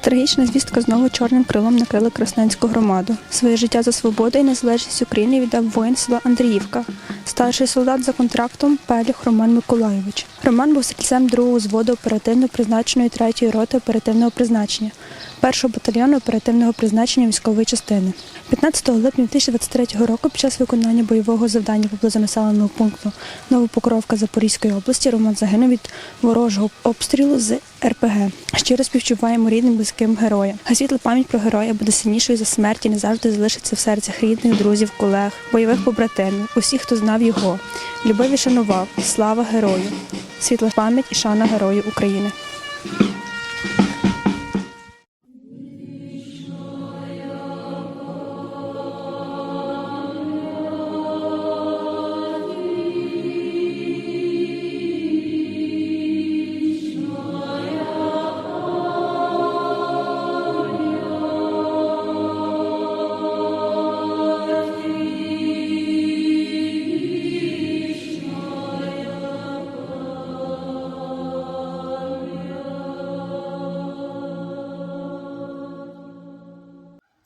Трагічна звістка знову чорним крилом накрила Красненську громаду. Своє життя за свободу і незалежність України віддав воїн села Андріївка, старший солдат за контрактом Пелюх Роман Миколайович. Роман був стрільцем другого зводу оперативно призначеної третьої роти оперативного призначення, першого батальйону оперативного призначення військової частини. 15 липня 2023 року під час виконання бойового завдання поблизу населеного пункту Новопокровка Запорізької області Роман загинув від ворожого обстрілу з РПГ. Щиро співчуваємо рідним близьким героям. А світла пам'ять про героя буде сильнішою за смерть і не завжди залишиться в серцях рідних, друзів, колег, бойових побратимів, усіх, хто знав його. Любив і шанував. Слава герою! Світла пам'ять і шана герою України.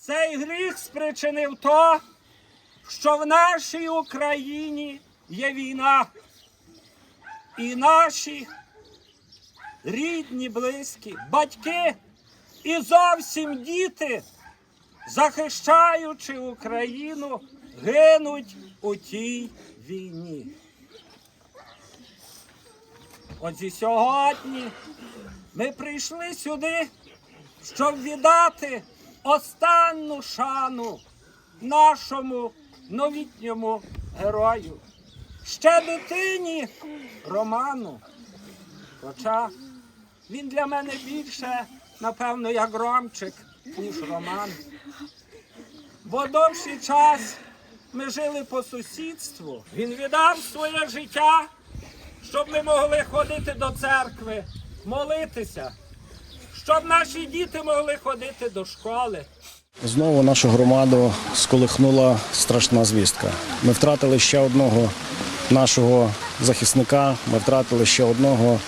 Цей гріх спричинив то, що в нашій Україні є війна. І наші рідні, близькі, батьки і зовсім діти, захищаючи Україну, гинуть у тій війні. От зі сьогодні ми прийшли сюди, щоб віддати останню шану нашому новітньому герою, ще дитині Роману. Хоча він для мене більше, напевно, як Ромчик, ніж Роман. Бо довший час ми жили по сусідству. Він віддав своє життя, щоб ми могли ходити до церкви, молитися, щоб наші діти могли ходити до школи. Знову нашу громаду сколихнула страшна звістка. Ми втратили ще одного нашого захисника, ми втратили ще одного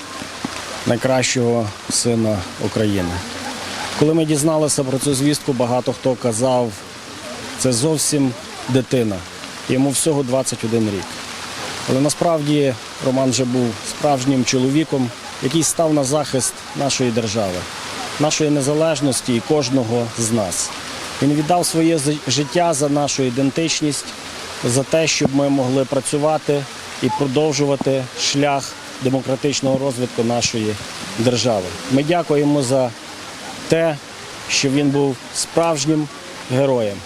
найкращого сина України. Коли ми дізналися про цю звістку, багато хто казав, це зовсім дитина. Йому всього 21 рік. Але насправді Роман вже був справжнім чоловіком, який став на захист нашої держави, нашої незалежності і кожного з нас. Він віддав своє життя за нашу ідентичність, за те, щоб ми могли працювати і продовжувати шлях демократичного розвитку нашої держави. Ми дякуємо за те, що він був справжнім героєм,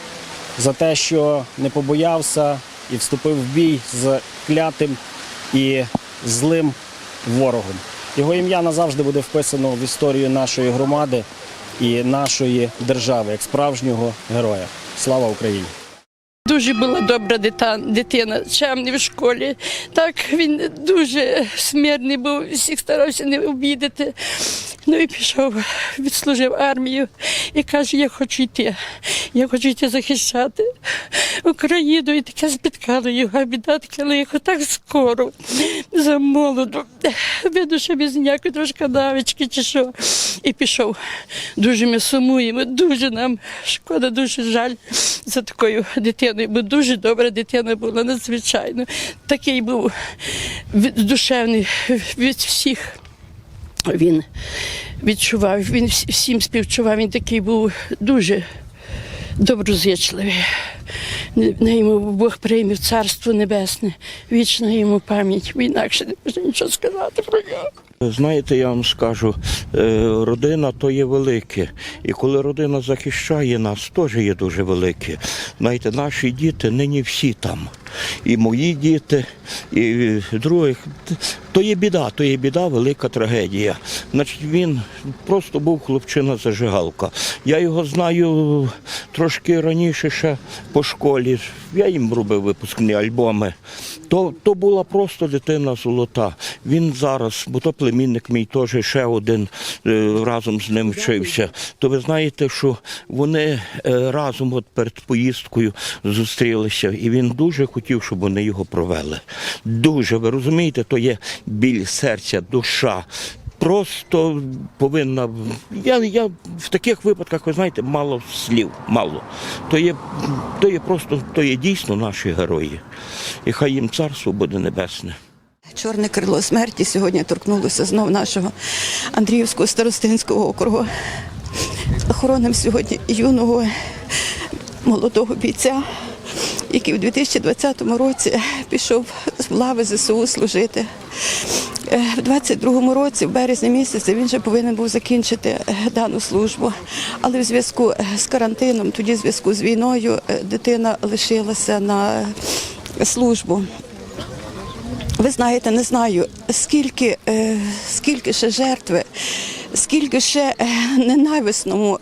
за те, що не побоявся і вступив в бій з клятим і злим ворогом. Його ім'я назавжди буде вписано в історію нашої громади і нашої держави як справжнього героя. Слава Україні! Дуже була добра дитина, чемний в школі. Так він дуже смирний був, всіх старався не обідати. Ну і пішов, відслужив армію і каже, я хочу йти. Я хочу йти захищати Україну. І таке спіткало його, біда таке лихо, так скоро, за молоду. Видно, що без ніякої трошки навички чи що. І пішов. Дуже ми сумуємо, дуже нам шкода, дуже жаль за такою дитиною, бо дуже добра дитина була, надзвичайно. Такий був душевний від всіх. Він відчував, він всім співчував, він такий був дуже доброзичливий. Не йому Бог прийме царство небесне, вічна йому пам'ять. Бо Інакше не можна нічого сказати про нього. Знаєте, я вам скажу, е, родина то є велике. І коли родина захищає нас, теж є дуже велике. Знаєте, наші діти нині всі там. І мої діти, і других. То є біда, то є біда, велика трагедія. Значить, він просто був хлопчина зажигалка. Я його знаю трошки раніше ще по школі. Я їм робив випускні альбоми. То, то була просто дитина золота. Він зараз, бо то племінник мій теж ще один е, разом з ним вчився. То ви знаєте, що вони е, разом от перед поїздкою зустрілися, і він дуже хотів, щоб вони його провели. Дуже, ви розумієте, то є біль серця, душа. Просто повинна. Я, я в таких випадках, ви знаєте, мало слів, мало. То є, то є просто, то є дійсно наші герої. І хай їм царство буде небесне. Чорне крило смерті сьогодні торкнулося знов нашого Андріївського старостинського округу. Хоронимо сьогодні юного молодого бійця, який у 2020 році пішов в лави ЗСУ служити. Е, В 22-му році, в березні місяці, він вже повинен був закінчити е, дану службу. Але в зв'язку е, з карантином, тоді в зв'язку з війною, дитина лишилася на службу. Ви знаєте, не знаю, скільки, скільки ще жертви, скільки ще ненависному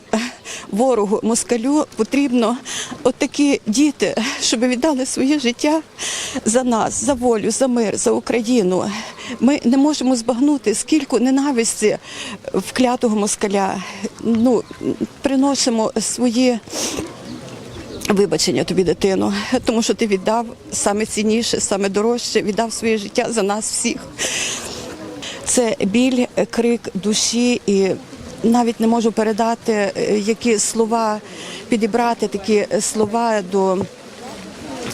ворогу москалю потрібно отакі діти, щоб віддали своє життя за нас, за волю, за мир, за Україну. Ми не можемо збагнути, скільки ненависті вклятого москаля. Ну, приносимо свої вибачення тобі, дитино, тому що ти віддав саме цінніше, саме дорожче, віддав своє життя за нас всіх. Це біль, крик душі, і навіть не можу передати, е, які слова підібрати такі слова до.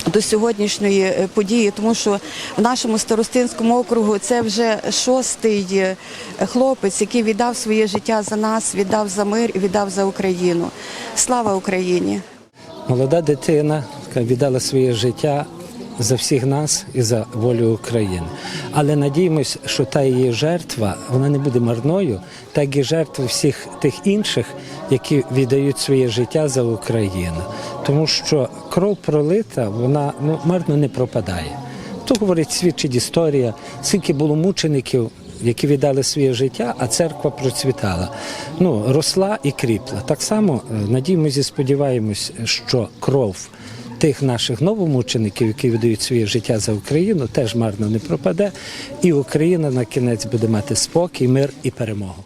До сьогоднішньої е, події, тому що в нашому старостинському округу це вже шостий е, хлопець, який віддав своє життя за нас, віддав за мир і віддав за Україну. Слава Україні! Молода дитина яка віддала своє життя за всіх нас і за волю України. Але надіємось, що та її жертва вона не буде марною, так і жертви всіх тих інших, які віддають своє життя за Україну. Тому що кров пролита, вона ну, марно не пропадає. То говорить, свідчить історія, скільки було мучеників, які віддали своє життя, а церква процвітала. Ну, росла і кріпла. Так само е, надіємося і сподіваємось, що кров тих наших новомучеників, які віддають своє життя за Україну, теж марно не пропаде, і Україна на кінець буде мати спокій, мир і перемогу.